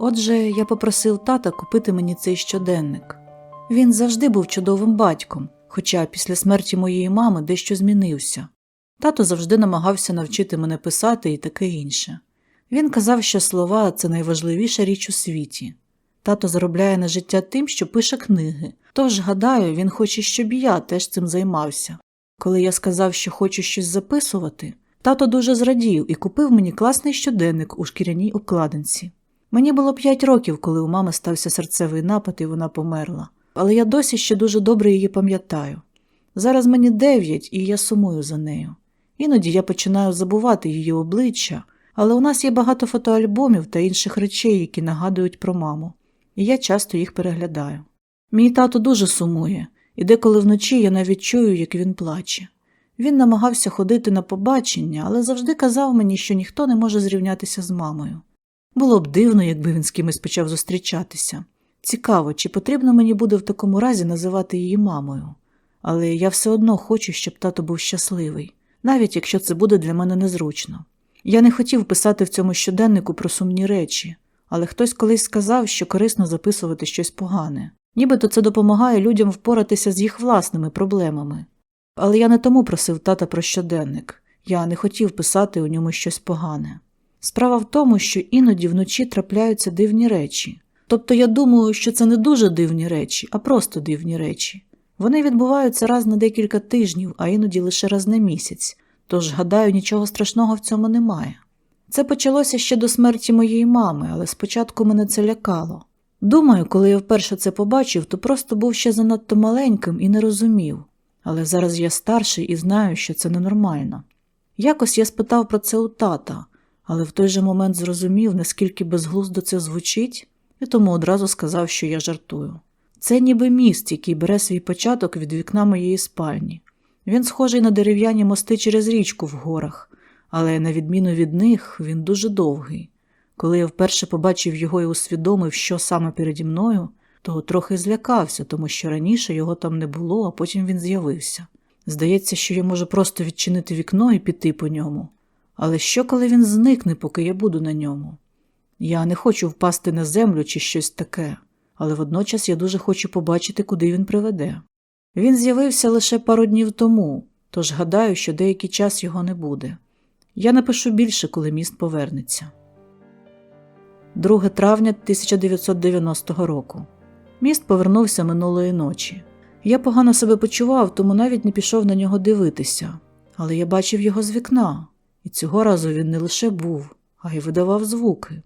Отже, я попросив тата купити мені цей щоденник. Він завжди був чудовим батьком, хоча після смерті моєї мами дещо змінився. Тато завжди намагався навчити мене писати і таке інше. Він казав, що слова це найважливіша річ у світі. Тато заробляє на життя тим, що пише книги, тож, гадаю, він хоче, щоб я теж цим займався. Коли я сказав, що хочу щось записувати, тато дуже зрадів і купив мені класний щоденник у шкіряній обкладинці. Мені було п'ять років, коли у мами стався серцевий напад і вона померла, але я досі ще дуже добре її пам'ятаю. Зараз мені дев'ять, і я сумую за нею. Іноді я починаю забувати її обличчя, але у нас є багато фотоальбомів та інших речей, які нагадують про маму, і я часто їх переглядаю. Мій тато дуже сумує, і деколи вночі я навіть чую, як він плаче. Він намагався ходити на побачення, але завжди казав мені, що ніхто не може зрівнятися з мамою. Було б дивно, якби він з кимось почав зустрічатися. Цікаво, чи потрібно мені буде в такому разі називати її мамою. Але я все одно хочу, щоб тато був щасливий, навіть якщо це буде для мене незручно. Я не хотів писати в цьому щоденнику про сумні речі, але хтось колись сказав, що корисно записувати щось погане, нібито це допомагає людям впоратися з їх власними проблемами. Але я не тому просив тата про щоденник, я не хотів писати у ньому щось погане. Справа в тому, що іноді вночі трапляються дивні речі. Тобто я думаю, що це не дуже дивні речі, а просто дивні речі. Вони відбуваються раз на декілька тижнів, а іноді лише раз на місяць, тож, гадаю, нічого страшного в цьому немає. Це почалося ще до смерті моєї мами, але спочатку мене це лякало. Думаю, коли я вперше це побачив, то просто був ще занадто маленьким і не розумів, але зараз я старший і знаю, що це ненормально. Якось я спитав про це у тата, але в той же момент зрозумів, наскільки безглуздо це звучить, і тому одразу сказав, що я жартую. Це ніби міст, який бере свій початок від вікна моєї спальні. Він схожий на дерев'яні мости через річку в горах, але, на відміну від них, він дуже довгий. Коли я вперше побачив його і усвідомив, що саме переді мною, то трохи злякався, тому що раніше його там не було, а потім він з'явився. Здається, що я можу просто відчинити вікно і піти по ньому. Але що, коли він зникне, поки я буду на ньому? Я не хочу впасти на землю чи щось таке, але водночас я дуже хочу побачити, куди він приведе. Він з'явився лише пару днів тому, тож гадаю, що деякий час його не буде. Я напишу більше, коли міст повернеться. 2 травня 1990 року. Міст повернувся минулої ночі. Я погано себе почував, тому навіть не пішов на нього дивитися, але я бачив його з вікна, і цього разу він не лише був, а й видавав звуки.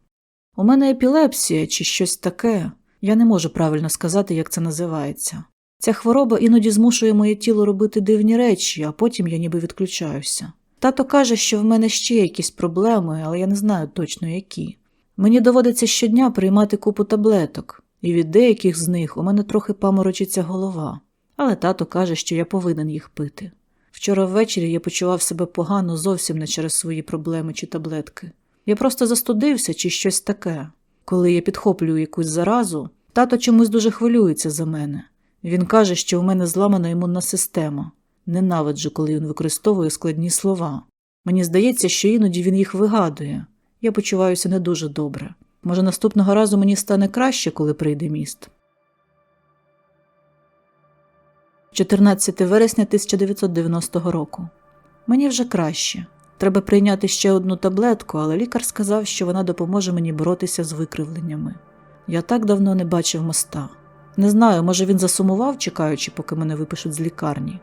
У мене епілепсія чи щось таке, я не можу правильно сказати, як це називається. Ця хвороба іноді змушує моє тіло робити дивні речі, а потім я ніби відключаюся. Тато каже, що в мене ще якісь проблеми, але я не знаю точно які. Мені доводиться щодня приймати купу таблеток, і від деяких з них у мене трохи паморочиться голова, але тато каже, що я повинен їх пити. Вчора ввечері я почував себе погано зовсім не через свої проблеми чи таблетки. Я просто застудився чи щось таке. Коли я підхоплюю якусь заразу, тато чомусь дуже хвилюється за мене. Він каже, що у мене зламана імунна система. Ненавиджу, коли він використовує складні слова. Мені здається, що іноді він їх вигадує. Я почуваюся не дуже добре. Може, наступного разу мені стане краще, коли прийде міст. 14 вересня 1990 року. Мені вже краще. Треба прийняти ще одну таблетку, але лікар сказав, що вона допоможе мені боротися з викривленнями. Я так давно не бачив моста. Не знаю, може він засумував, чекаючи, поки мене випишуть з лікарні.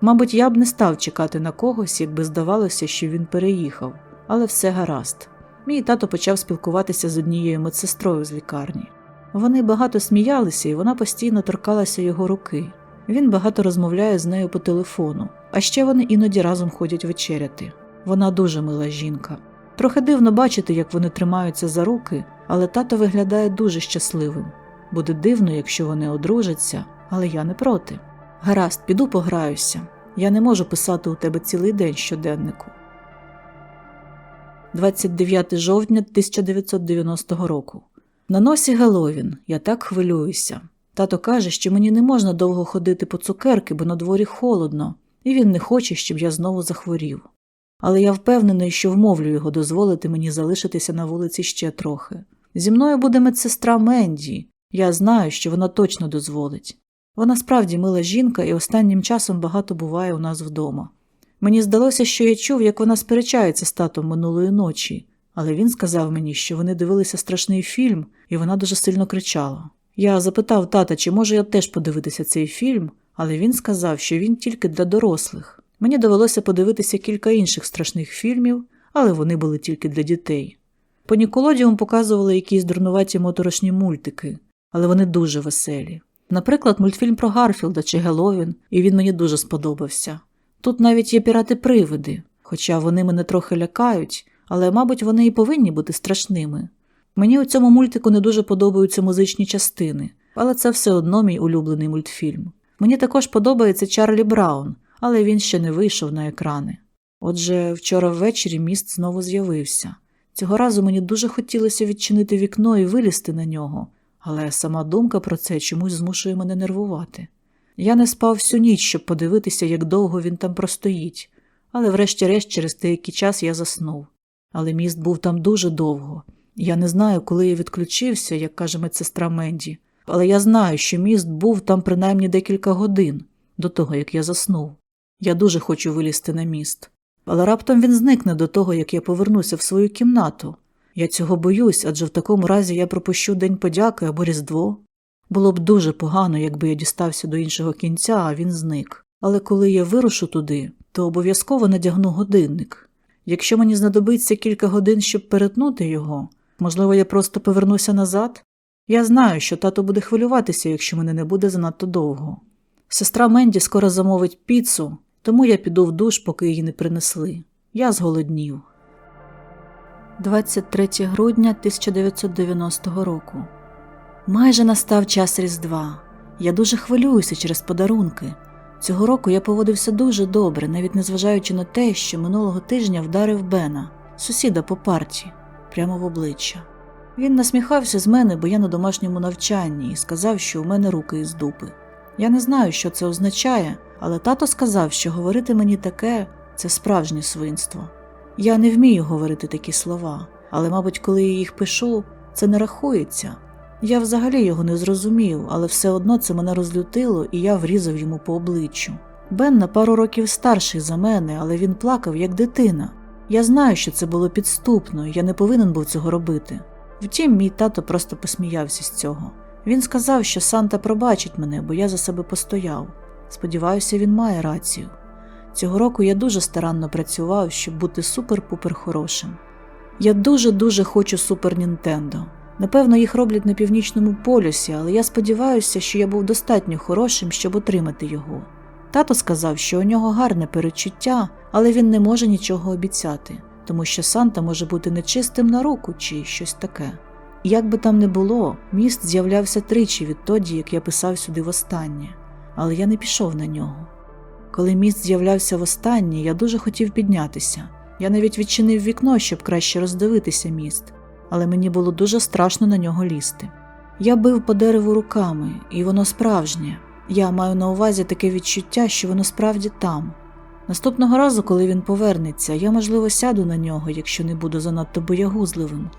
Мабуть, я б не став чекати на когось, якби здавалося, що він переїхав, але все гаразд. Мій тато почав спілкуватися з однією медсестрою з лікарні. Вони багато сміялися, і вона постійно торкалася його руки. Він багато розмовляє з нею по телефону, а ще вони іноді разом ходять вечеряти. Вона дуже мила жінка. Трохи дивно бачити, як вони тримаються за руки, але тато виглядає дуже щасливим. Буде дивно, якщо вони одружаться, але я не проти. Гаразд, піду пограюся. Я не можу писати у тебе цілий день щоденнику. 29 жовтня 1990 року. На носі Геловін. Я так хвилююся. Тато каже, що мені не можна довго ходити по цукерки, бо на дворі холодно, і він не хоче, щоб я знову захворів. Але я впевнений, що вмовлю його дозволити мені залишитися на вулиці ще трохи. Зі мною буде медсестра Менді. Я знаю, що вона точно дозволить. Вона справді мила жінка і останнім часом багато буває у нас вдома. Мені здалося, що я чув, як вона сперечається з татом минулої ночі, але він сказав мені, що вони дивилися страшний фільм, і вона дуже сильно кричала. Я запитав тата, чи можу я теж подивитися цей фільм, але він сказав, що він тільки для дорослих. Мені довелося подивитися кілька інших страшних фільмів, але вони були тільки для дітей. По Ніколодіум показували якісь дурнуваті моторошні мультики, але вони дуже веселі. Наприклад, мультфільм про Гарфілда чи Геловін, і він мені дуже сподобався. Тут навіть є пірати-привиди, хоча вони мене трохи лякають, але, мабуть, вони і повинні бути страшними. Мені у цьому мультику не дуже подобаються музичні частини, але це все одно мій улюблений мультфільм. Мені також подобається Чарлі Браун, але він ще не вийшов на екрани. Отже, вчора ввечері міст знову з'явився. Цього разу мені дуже хотілося відчинити вікно і вилізти на нього, але сама думка про це чомусь змушує мене нервувати. Я не спав всю ніч, щоб подивитися, як довго він там простоїть, але врешті-решт через деякий час я заснув. Але міст був там дуже довго. Я не знаю, коли я відключився, як каже медсестра Менді, але я знаю, що міст був там принаймні декілька годин до того, як я заснув. Я дуже хочу вилізти на міст. Але раптом він зникне до того, як я повернуся в свою кімнату. Я цього боюсь, адже в такому разі я пропущу День подяки або Різдво. Було б дуже погано, якби я дістався до іншого кінця, а він зник. Але коли я вирушу туди, то обов'язково надягну годинник. Якщо мені знадобиться кілька годин, щоб перетнути його, можливо, я просто повернуся назад? Я знаю, що тато буде хвилюватися, якщо мене не буде занадто довго. Сестра Менді скоро замовить піцу, тому я піду в душ, поки її не принесли. Я зголоднів. 23 грудня 1990 року. Майже настав час Різдва. Я дуже хвилююся через подарунки. Цього року я поводився дуже добре, навіть незважаючи на те, що минулого тижня вдарив Бена, сусіда по парті, прямо в обличчя. Він насміхався з мене, бо я на домашньому навчанні, і сказав, що у мене руки із дупи. Я не знаю, що це означає, але тато сказав, що говорити мені таке це справжнє свинство. Я не вмію говорити такі слова, але, мабуть, коли я їх пишу, це не рахується. Я взагалі його не зрозумів, але все одно це мене розлютило, і я врізав йому по обличчю. Бен на пару років старший за мене, але він плакав як дитина. Я знаю, що це було підступно, я не повинен був цього робити. Втім, мій тато просто посміявся з цього. Він сказав, що Санта пробачить мене, бо я за себе постояв. Сподіваюся, він має рацію. Цього року я дуже старанно працював, щоб бути супер-пупер хорошим. Я дуже-дуже хочу Супер Нінтендо. Напевно, їх роблять на північному полюсі, але я сподіваюся, що я був достатньо хорошим, щоб отримати його. Тато сказав, що у нього гарне перечуття, але він не може нічого обіцяти, тому що Санта може бути нечистим на руку чи щось таке. Як би там не було, міст з'являвся тричі відтоді, як я писав сюди востаннє, але я не пішов на нього. Коли міст з'являвся востаннє, я дуже хотів піднятися. Я навіть відчинив вікно, щоб краще роздивитися міст, але мені було дуже страшно на нього лізти. Я бив по дереву руками, і воно справжнє. Я маю на увазі таке відчуття, що воно справді там. Наступного разу, коли він повернеться, я, можливо, сяду на нього, якщо не буду занадто боягузливим.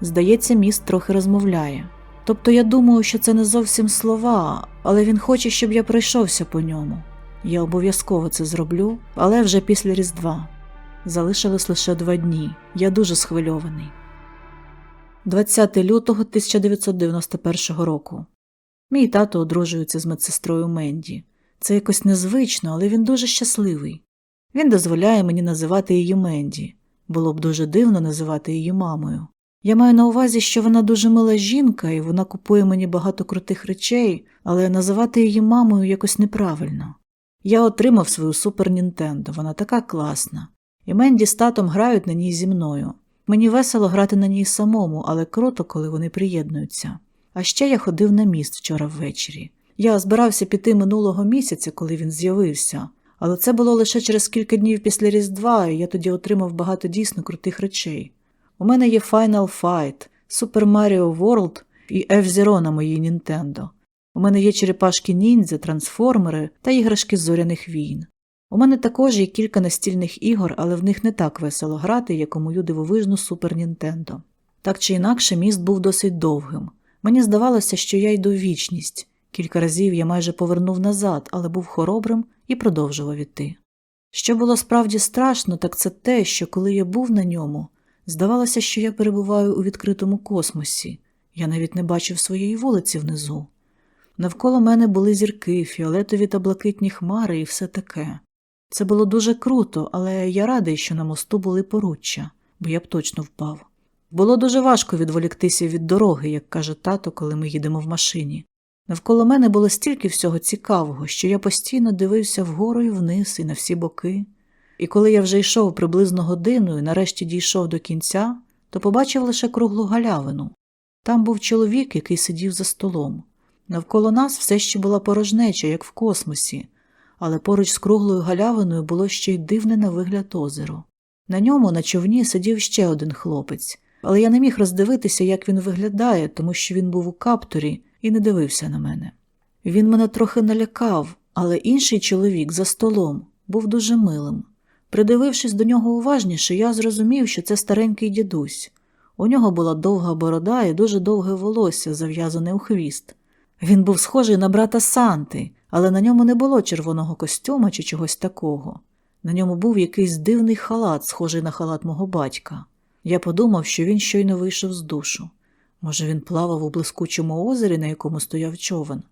Здається, міст трохи розмовляє. Тобто я думаю, що це не зовсім слова, але він хоче, щоб я пройшовся по ньому. Я обов'язково це зроблю, але вже після Різдва. Залишилось лише два дні. Я дуже схвильований. 20 лютого 1991 року. Мій тато одружується з медсестрою Менді. Це якось незвично, але він дуже щасливий. Він дозволяє мені називати її Менді. Було б дуже дивно називати її мамою. Я маю на увазі, що вона дуже мила жінка, і вона купує мені багато крутих речей, але називати її мамою якось неправильно. Я отримав свою Супер Нінтендо, вона така класна. І Менді з татом грають на ній зі мною. Мені весело грати на ній самому, але круто, коли вони приєднуються. А ще я ходив на міст вчора ввечері. Я збирався піти минулого місяця, коли він з'явився, але це було лише через кілька днів після Різдва, і я тоді отримав багато дійсно крутих речей. У мене є Final Fight, Super Mario World і F-Zero на моїй Nintendo. У мене є черепашки ніндзя, трансформери та іграшки зоряних війн. У мене також є кілька настільних ігор, але в них не так весело грати, як у мою дивовижну Супер Нінтендо. Так чи інакше, міст був досить довгим. Мені здавалося, що я йду в вічність. Кілька разів я майже повернув назад, але був хоробрим і продовжував іти. Що було справді страшно, так це те, що коли я був на ньому, здавалося, що я перебуваю у відкритому космосі. Я навіть не бачив своєї вулиці внизу. Навколо мене були зірки, фіолетові та блакитні хмари і все таке. Це було дуже круто, але я радий, що на мосту були поруччя, бо я б точно впав. Було дуже важко відволіктися від дороги, як каже тато, коли ми їдемо в машині. Навколо мене було стільки всього цікавого, що я постійно дивився вгору і вниз і на всі боки. І коли я вже йшов приблизно годину і нарешті дійшов до кінця, то побачив лише круглу галявину. Там був чоловік, який сидів за столом. Навколо нас все ще була порожнеча, як в космосі, але поруч з круглою галявиною було ще й дивне на вигляд озеро. На ньому на човні сидів ще один хлопець, але я не міг роздивитися, як він виглядає, тому що він був у капторі і не дивився на мене. Він мене трохи налякав, але інший чоловік за столом був дуже милим. Придивившись до нього уважніше, я зрозумів, що це старенький дідусь. У нього була довга борода і дуже довге волосся, зав'язане у хвіст. Він був схожий на брата Санти, але на ньому не було червоного костюма чи чогось такого. На ньому був якийсь дивний халат, схожий на халат мого батька. Я подумав, що він щойно вийшов з душу. Може, він плавав у блискучому озері, на якому стояв човен.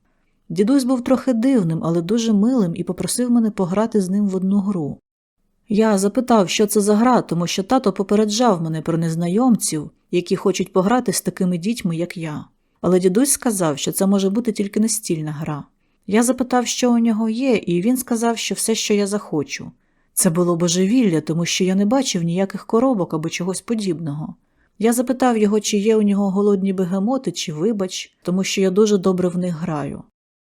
Дідусь був трохи дивним, але дуже милим і попросив мене пограти з ним в одну гру. Я запитав, що це за гра, тому що тато попереджав мене про незнайомців, які хочуть пограти з такими дітьми, як я. Але дідусь сказав, що це може бути тільки настільна гра. Я запитав, що у нього є, і він сказав, що все, що я захочу. Це було божевілля, тому що я не бачив ніяких коробок або чогось подібного. Я запитав його, чи є у нього голодні бегемоти, чи вибач, тому що я дуже добре в них граю.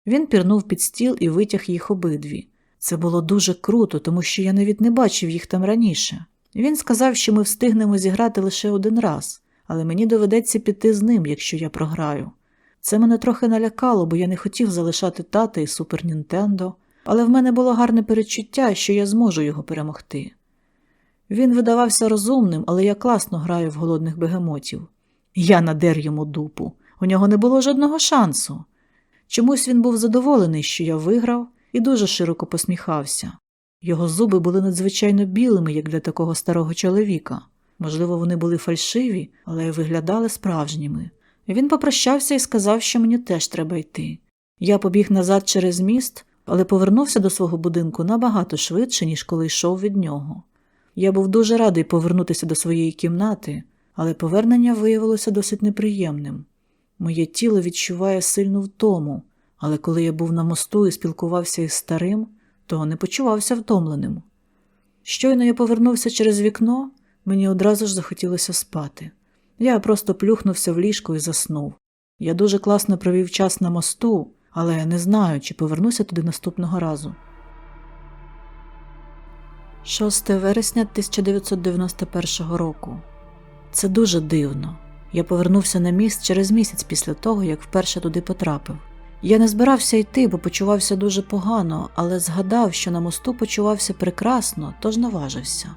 Він пірнув під стіл і витяг їх обидві. Це було дуже круто, тому що я навіть не бачив їх там раніше. Він сказав, що ми встигнемо зіграти лише один раз, але мені доведеться піти з ним, якщо я програю. Це мене трохи налякало, бо я не хотів залишати тата і Супер Нінтендо, але в мене було гарне перечуття, що я зможу його перемогти. Він видавався розумним, але я класно граю в голодних бегемотів. Я надер йому дупу. У нього не було жодного шансу. Чомусь він був задоволений, що я виграв, і дуже широко посміхався. Його зуби були надзвичайно білими, як для такого старого чоловіка. Можливо, вони були фальшиві, але виглядали справжніми. Він попрощався і сказав, що мені теж треба йти. Я побіг назад через міст, але повернувся до свого будинку набагато швидше, ніж коли йшов від нього. Я був дуже радий повернутися до своєї кімнати, але повернення виявилося досить неприємним. Моє тіло відчуває сильну втому, але коли я був на мосту і спілкувався із старим, то не почувався втомленим. Щойно я повернувся через вікно, мені одразу ж захотілося спати. Я просто плюхнувся в ліжко і заснув. Я дуже класно провів час на мосту, але не знаю, чи повернуся туди наступного разу. 6 вересня 1991 року. Це дуже дивно. Я повернувся на міст через місяць після того, як вперше туди потрапив. Я не збирався йти, бо почувався дуже погано, але згадав, що на мосту почувався прекрасно, тож наважився.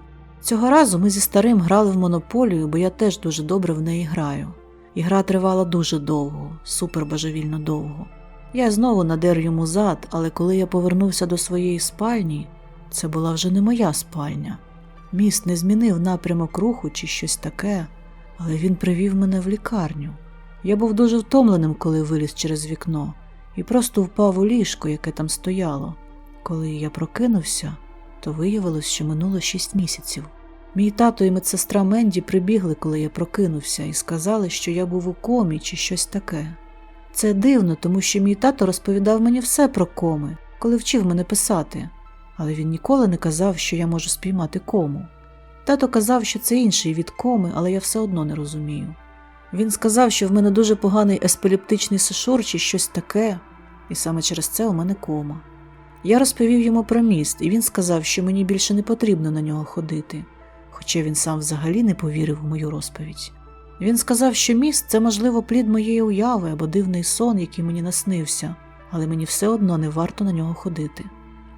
Цього разу ми зі старим грали в монополію, бо я теж дуже добре в неї граю. І гра тривала дуже довго, супер божевільно довго. Я знову надер йому зад, але коли я повернувся до своєї спальні, це була вже не моя спальня. Міст не змінив напрямок руху чи щось таке, але він привів мене в лікарню. Я був дуже втомленим, коли виліз через вікно, і просто впав у ліжко, яке там стояло. Коли я прокинувся, то виявилось, що минуло шість місяців. Мій тато і медсестра Менді прибігли, коли я прокинувся, і сказали, що я був у комі чи щось таке. Це дивно, тому що мій тато розповідав мені все про коми, коли вчив мене писати, але він ніколи не казав, що я можу спіймати кому. Тато казав, що це інший від коми, але я все одно не розумію. Він сказав, що в мене дуже поганий еспілептичний сишур чи щось таке, і саме через це у мене кома. Я розповів йому про міст, і він сказав, що мені більше не потрібно на нього ходити, хоча він сам взагалі не повірив у мою розповідь. Він сказав, що міст це, можливо, плід моєї уяви або дивний сон, який мені наснився, але мені все одно не варто на нього ходити.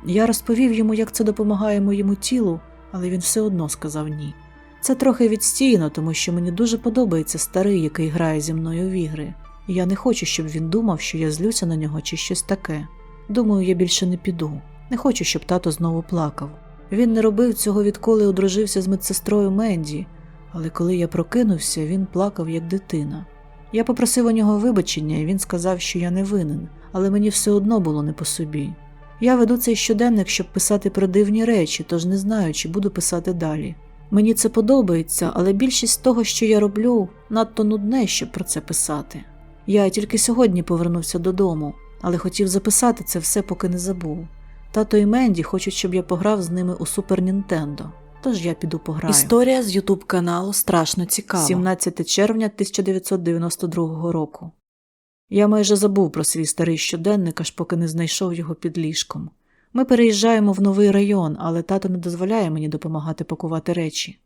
Я розповів йому, як це допомагає моєму тілу, але він все одно сказав ні. Це трохи відстійно, тому що мені дуже подобається старий, який грає зі мною в ігри, я не хочу, щоб він думав, що я злюся на нього чи щось таке. Думаю, я більше не піду. Не хочу, щоб тато знову плакав. Він не робив цього, відколи одружився з медсестрою Менді, але коли я прокинувся, він плакав як дитина. Я попросив у нього вибачення, і він сказав, що я не винен, але мені все одно було не по собі. Я веду цей щоденник, щоб писати про дивні речі, тож не знаю, чи буду писати далі. Мені це подобається, але більшість того, що я роблю, надто нудне, щоб про це писати. Я тільки сьогодні повернувся додому, але хотів записати це все, поки не забув. Тато і Менді хочуть, щоб я пограв з ними у Супер Нінтендо. Тож я піду пограю. Історія з Ютуб каналу страшно цікава. 17 червня 1992 року. Я майже забув про свій старий щоденник, аж поки не знайшов його під ліжком. Ми переїжджаємо в новий район, але тато не дозволяє мені допомагати пакувати речі.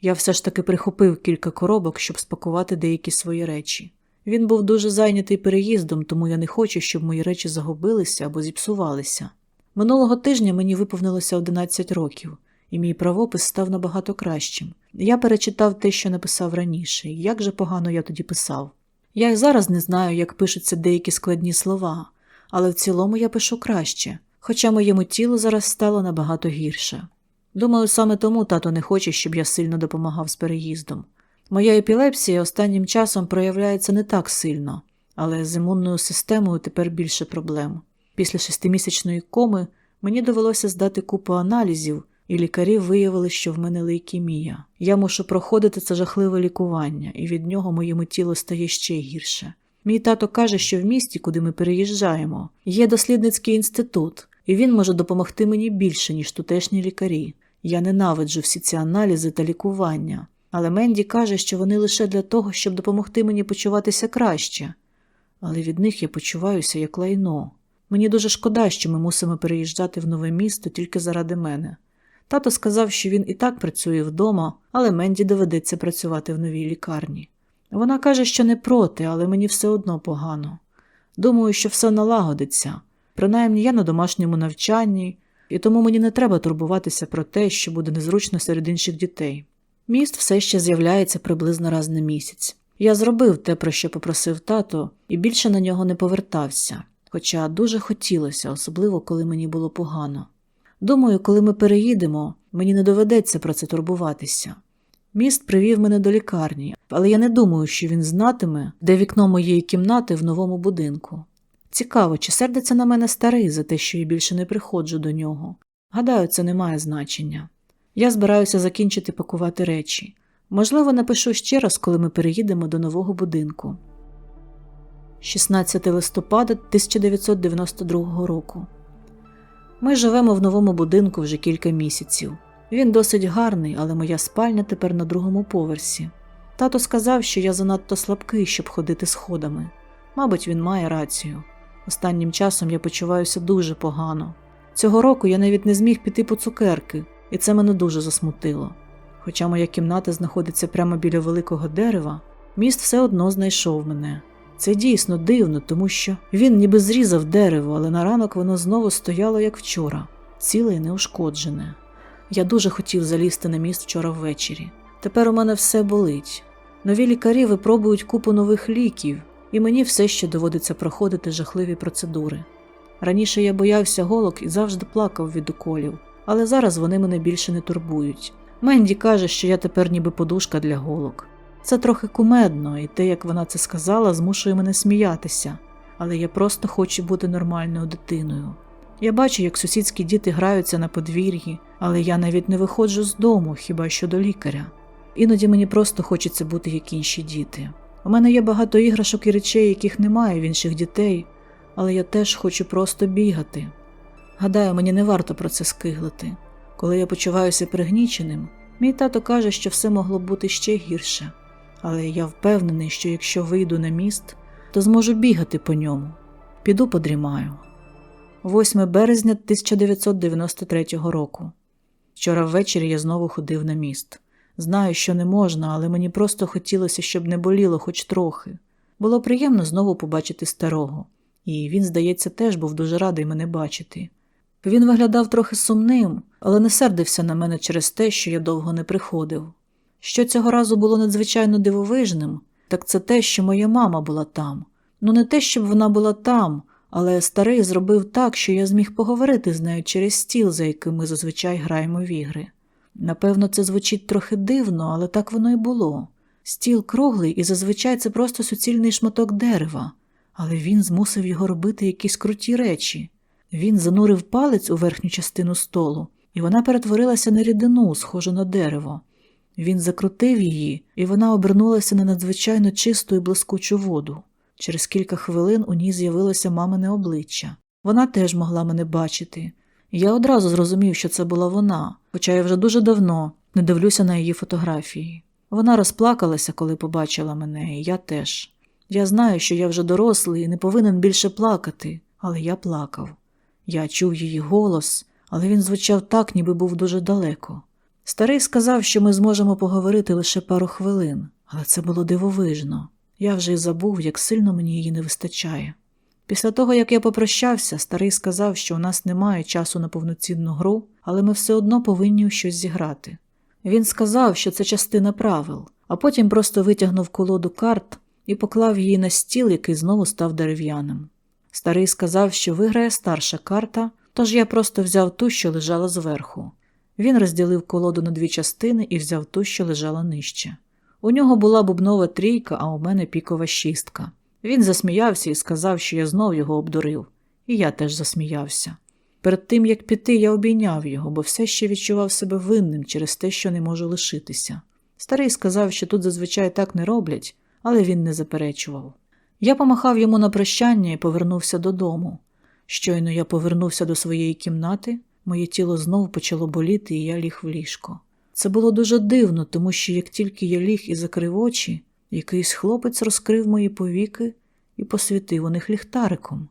Я все ж таки прихопив кілька коробок, щоб спакувати деякі свої речі. Він був дуже зайнятий переїздом, тому я не хочу, щоб мої речі загубилися або зіпсувалися. Минулого тижня мені виповнилося 11 років, і мій правопис став набагато кращим. Я перечитав те, що написав раніше, як же погано я тоді писав. Я й зараз не знаю, як пишуться деякі складні слова, але в цілому я пишу краще, хоча моєму тілу зараз стало набагато гірше. Думаю, саме тому тато не хоче, щоб я сильно допомагав з переїздом. Моя епілепсія останнім часом проявляється не так сильно, але з імунною системою тепер більше проблем. Після шестимісячної коми мені довелося здати купу аналізів, і лікарі виявили, що в мене лейкемія. Я мушу проходити це жахливе лікування, і від нього моєму тілу стає ще гірше. Мій тато каже, що в місті, куди ми переїжджаємо, є дослідницький інститут, і він може допомогти мені більше, ніж тутешні лікарі. Я ненавиджу всі ці аналізи та лікування, але Менді каже, що вони лише для того, щоб допомогти мені почуватися краще. Але від них я почуваюся як лайно. Мені дуже шкода, що ми мусимо переїжджати в нове місто тільки заради мене. Тато сказав, що він і так працює вдома, але Менді доведеться працювати в новій лікарні. Вона каже, що не проти, але мені все одно погано. Думаю, що все налагодиться. Принаймні я на домашньому навчанні, і тому мені не треба турбуватися про те, що буде незручно серед інших дітей. Міст все ще з'являється приблизно раз на місяць. Я зробив те, про що попросив тато, і більше на нього не повертався, хоча дуже хотілося, особливо коли мені було погано. Думаю, коли ми переїдемо, мені не доведеться про це турбуватися. Міст привів мене до лікарні, але я не думаю, що він знатиме, де вікно моєї кімнати в новому будинку. Цікаво, чи сердиться на мене старий за те, що я більше не приходжу до нього. Гадаю, це не має значення. Я збираюся закінчити пакувати речі. Можливо, напишу ще раз, коли ми переїдемо до нового будинку. 16 листопада 1992 року. Ми живемо в новому будинку вже кілька місяців. Він досить гарний, але моя спальня тепер на другому поверсі. Тато сказав, що я занадто слабкий, щоб ходити сходами. Мабуть, він має рацію. Останнім часом я почуваюся дуже погано. Цього року я навіть не зміг піти по цукерки, і це мене дуже засмутило. Хоча моя кімната знаходиться прямо біля великого дерева, міст все одно знайшов мене. Це дійсно дивно, тому що він ніби зрізав дерево, але на ранок воно знову стояло, як вчора, ціле і неушкоджене. Я дуже хотів залізти на міст вчора ввечері. Тепер у мене все болить. Нові лікарі випробують купу нових ліків, і мені все ще доводиться проходити жахливі процедури. Раніше я боявся голок і завжди плакав від уколів, але зараз вони мене більше не турбують. Менді каже, що я тепер ніби подушка для голок. Це трохи кумедно, і те, як вона це сказала, змушує мене сміятися, але я просто хочу бути нормальною дитиною. Я бачу, як сусідські діти граються на подвір'ї, але я навіть не виходжу з дому, хіба що до лікаря. Іноді мені просто хочеться бути як інші діти. У мене є багато іграшок і речей, яких немає в інших дітей, але я теж хочу просто бігати. Гадаю, мені не варто про це скиглити. Коли я почуваюся пригніченим, мій тато каже, що все могло б бути ще гірше. Але я впевнений, що якщо вийду на міст, то зможу бігати по ньому. Піду подрімаю. 8 березня 1993 року. Вчора ввечері я знову ходив на міст. Знаю, що не можна, але мені просто хотілося, щоб не боліло хоч трохи. Було приємно знову побачити старого, і він, здається, теж був дуже радий мене бачити. Він виглядав трохи сумним, але не сердився на мене через те, що я довго не приходив. Що цього разу було надзвичайно дивовижним, так це те, що моя мама була там. Ну, не те, щоб вона була там, але старий зробив так, що я зміг поговорити з нею через стіл, за яким ми зазвичай граємо в ігри. Напевно, це звучить трохи дивно, але так воно і було. Стіл круглий і зазвичай це просто суцільний шматок дерева, але він змусив його робити якісь круті речі. Він занурив палець у верхню частину столу, і вона перетворилася на рідину, схожу на дерево. Він закрутив її, і вона обернулася на надзвичайно чисту і блискучу воду. Через кілька хвилин у ній з'явилося мамине обличчя. Вона теж могла мене бачити. Я одразу зрозумів, що це була вона, хоча я вже дуже давно не дивлюся на її фотографії. Вона розплакалася, коли побачила мене, і я теж. Я знаю, що я вже дорослий і не повинен більше плакати, але я плакав. Я чув її голос, але він звучав так, ніби був дуже далеко. Старий сказав, що ми зможемо поговорити лише пару хвилин, але це було дивовижно. Я вже й забув, як сильно мені її не вистачає. Після того, як я попрощався, старий сказав, що у нас немає часу на повноцінну гру, але ми все одно повинні щось зіграти. Він сказав, що це частина правил, а потім просто витягнув колоду карт і поклав її на стіл, який знову став дерев'яним. Старий сказав, що виграє старша карта, тож я просто взяв ту, що лежала зверху. Він розділив колоду на дві частини і взяв ту, що лежала нижче. У нього була бубнова трійка, а у мене пікова шістка. Він засміявся і сказав, що я знов його обдурив, і я теж засміявся. Перед тим як піти, я обійняв його, бо все ще відчував себе винним через те, що не можу лишитися. Старий сказав, що тут зазвичай так не роблять, але він не заперечував. Я помахав йому на прощання і повернувся додому. Щойно я повернувся до своєї кімнати, моє тіло знов почало боліти, і я ліг в ліжко. Це було дуже дивно, тому що як тільки я ліг і закрив очі, якийсь хлопець розкрив мої повіки і посвітив у них ліхтариком.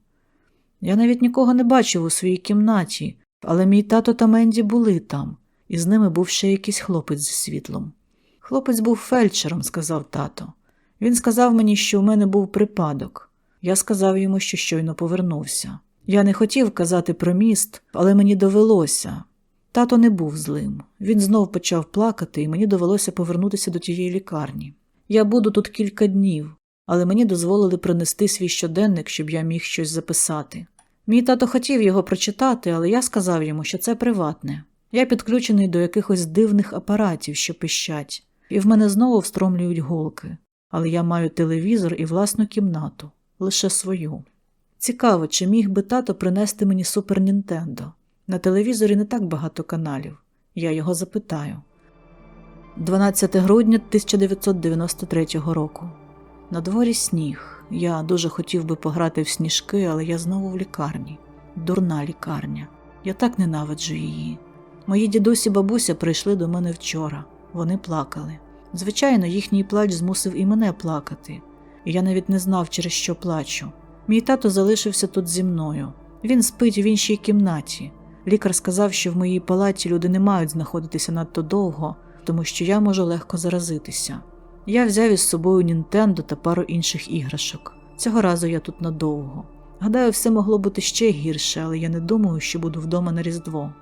Я навіть нікого не бачив у своїй кімнаті, але мій тато та Менді були там, і з ними був ще якийсь хлопець зі світлом. Хлопець був фельдшером, сказав тато. Він сказав мені, що у мене був припадок. Я сказав йому, що щойно повернувся. Я не хотів казати про міст, але мені довелося. Тато не був злим. Він знов почав плакати, і мені довелося повернутися до тієї лікарні. Я буду тут кілька днів, але мені дозволили принести свій щоденник, щоб я міг щось записати. Мій тато хотів його прочитати, але я сказав йому, що це приватне. Я підключений до якихось дивних апаратів, що пищать, і в мене знову встромлюють голки. Але я маю телевізор і власну кімнату, лише свою. Цікаво, чи міг би тато принести мені Супер Нінтендо. На телевізорі не так багато каналів. Я його запитаю. 12 грудня 1993 року. На дворі сніг. Я дуже хотів би пограти в сніжки, але я знову в лікарні. Дурна лікарня. Я так ненавиджу її. Мої дідусі бабуся прийшли до мене вчора. Вони плакали. Звичайно, їхній плач змусив і мене плакати, і я навіть не знав, через що плачу. Мій тато залишився тут зі мною. Він спить в іншій кімнаті. Лікар сказав, що в моїй палаті люди не мають знаходитися надто довго, тому що я можу легко заразитися. Я взяв із собою Нінтендо та пару інших іграшок. Цього разу я тут надовго. Гадаю, все могло бути ще гірше, але я не думаю, що буду вдома на Різдво.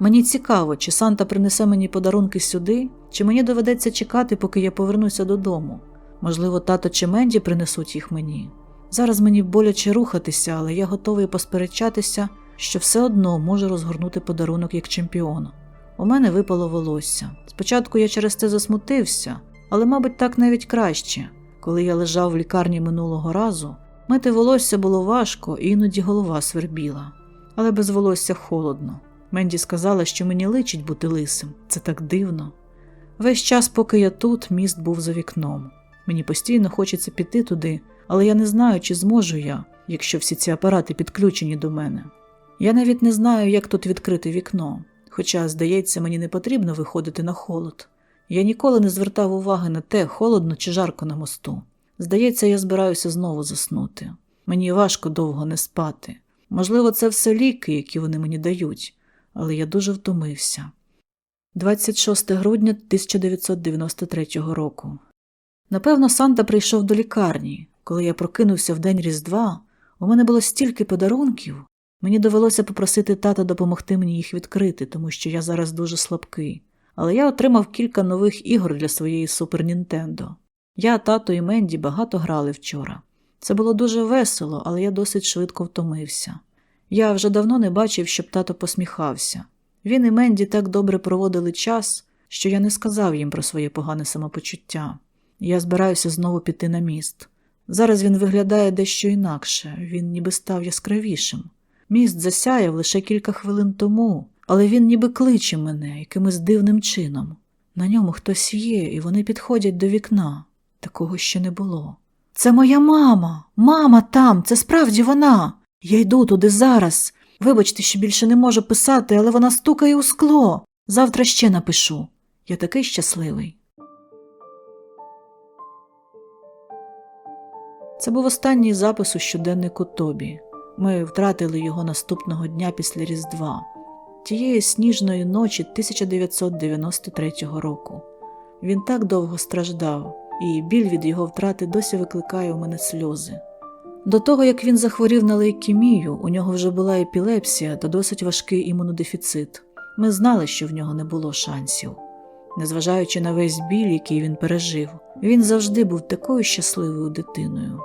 Мені цікаво, чи Санта принесе мені подарунки сюди, чи мені доведеться чекати, поки я повернуся додому. Можливо, тато чи Менді принесуть їх мені. Зараз мені боляче рухатися, але я готовий посперечатися, що все одно можу розгорнути подарунок як чемпіон. У мене випало волосся. Спочатку я через це засмутився, але, мабуть, так навіть краще. Коли я лежав в лікарні минулого разу, мити волосся було важко і іноді голова свербіла, але без волосся холодно. Менді сказала, що мені личить бути лисим, це так дивно. Весь час, поки я тут, міст був за вікном. Мені постійно хочеться піти туди, але я не знаю, чи зможу я, якщо всі ці апарати підключені до мене. Я навіть не знаю, як тут відкрити вікно, хоча, здається, мені не потрібно виходити на холод. Я ніколи не звертав уваги на те, холодно чи жарко на мосту. Здається, я збираюся знову заснути. Мені важко довго не спати. Можливо, це все ліки, які вони мені дають, але я дуже втомився. 26 грудня 1993 року. Напевно, Санта прийшов до лікарні. Коли я прокинувся в день Різдва, у мене було стільки подарунків. Мені довелося попросити тата допомогти мені їх відкрити, тому що я зараз дуже слабкий. Але я отримав кілька нових ігор для своєї Супер Нінтендо. Я, тато і Менді багато грали вчора. Це було дуже весело, але я досить швидко втомився. Я вже давно не бачив, щоб тато посміхався. Він і Менді так добре проводили час, що я не сказав їм про своє погане самопочуття. Я збираюся знову піти на міст. Зараз він виглядає дещо інакше, він ніби став яскравішим. Міст засяяв лише кілька хвилин тому, але він ніби кличе мене якимось дивним чином. На ньому хтось є, і вони підходять до вікна. Такого ще не було. Це моя мама, мама там, це справді вона. Я йду туди зараз. Вибачте, що більше не можу писати, але вона стукає у скло. Завтра ще напишу. Я такий щасливий. Це був останній запис у щоденнику Тобі. Ми втратили його наступного дня після Різдва, тієї сніжної ночі 1993 року. Він так довго страждав, і біль від його втрати досі викликає у мене сльози. До того, як він захворів на лейкемію, у нього вже була епілепсія та досить важкий імунодефіцит. Ми знали, що в нього не було шансів. Незважаючи на весь біль, який він пережив, він завжди був такою щасливою дитиною.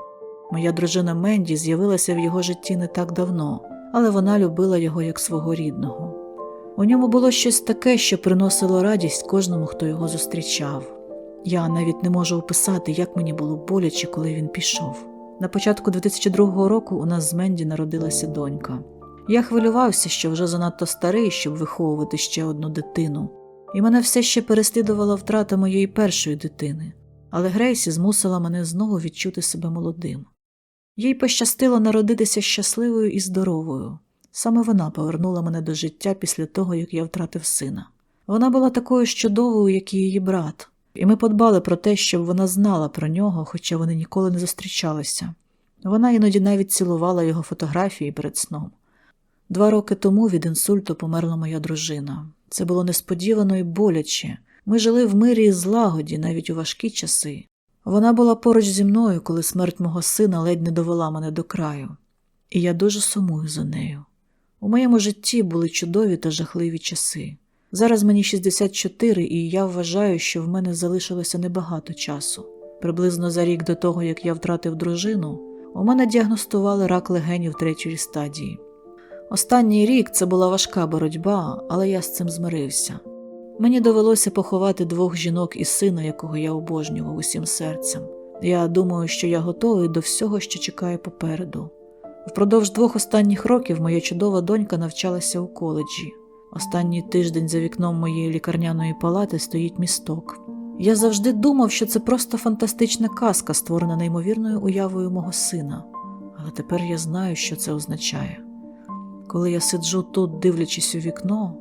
Моя дружина Менді з'явилася в його житті не так давно, але вона любила його як свого рідного. У ньому було щось таке, що приносило радість кожному, хто його зустрічав. Я навіть не можу описати, як мені було боляче, коли він пішов. На початку 2002 року у нас з Менді народилася донька. Я хвилювався, що вже занадто старий, щоб виховувати ще одну дитину, і мене все ще переслідувала втрата моєї першої дитини, але Грейсі змусила мене знову відчути себе молодим. Їй пощастило народитися щасливою і здоровою. Саме вона повернула мене до життя після того, як я втратив сина. Вона була такою ж чудовою, як і її брат, і ми подбали про те, щоб вона знала про нього, хоча вони ніколи не зустрічалися. Вона іноді навіть цілувала його фотографії перед сном. Два роки тому від інсульту померла моя дружина. Це було несподівано і боляче. Ми жили в мирі і злагоді навіть у важкі часи. Вона була поруч зі мною, коли смерть мого сина ледь не довела мене до краю, і я дуже сумую за нею. У моєму житті були чудові та жахливі часи. Зараз мені 64, і я вважаю, що в мене залишилося небагато часу. Приблизно за рік до того, як я втратив дружину, у мене діагностували рак легенів третьої стадії. Останній рік це була важка боротьба, але я з цим змирився. Мені довелося поховати двох жінок і сина, якого я обожнював усім серцем. Я думаю, що я готовий до всього, що чекає попереду. Впродовж двох останніх років моя чудова донька навчалася у коледжі. Останній тиждень за вікном моєї лікарняної палати стоїть місток. Я завжди думав, що це просто фантастична казка, створена неймовірною уявою мого сина, але тепер я знаю, що це означає. Коли я сиджу тут, дивлячись у вікно,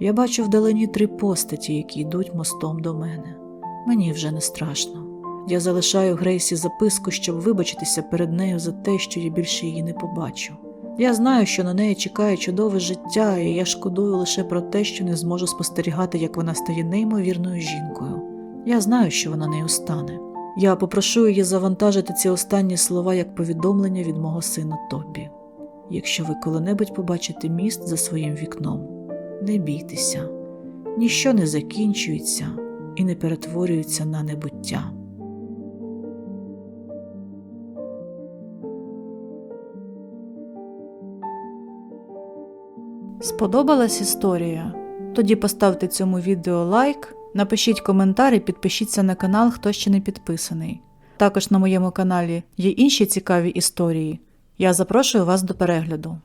я бачу вдалині три постаті, які йдуть мостом до мене. Мені вже не страшно. Я залишаю Грейсі записку, щоб вибачитися перед нею за те, що я більше її не побачу. Я знаю, що на неї чекає чудове життя, і я шкодую лише про те, що не зможу спостерігати, як вона стає неймовірною жінкою. Я знаю, що вона нею стане. Я попрошу її завантажити ці останні слова як повідомлення від мого сина Тобі. Якщо ви коли-небудь побачите міст за своїм вікном, не бійтеся, ніщо не закінчується і не перетворюється на небуття. Сподобалась історія? Тоді поставте цьому відео лайк, напишіть коментар і підпишіться на канал, хто ще не підписаний. Також на моєму каналі є інші цікаві історії. Я запрошую вас до перегляду.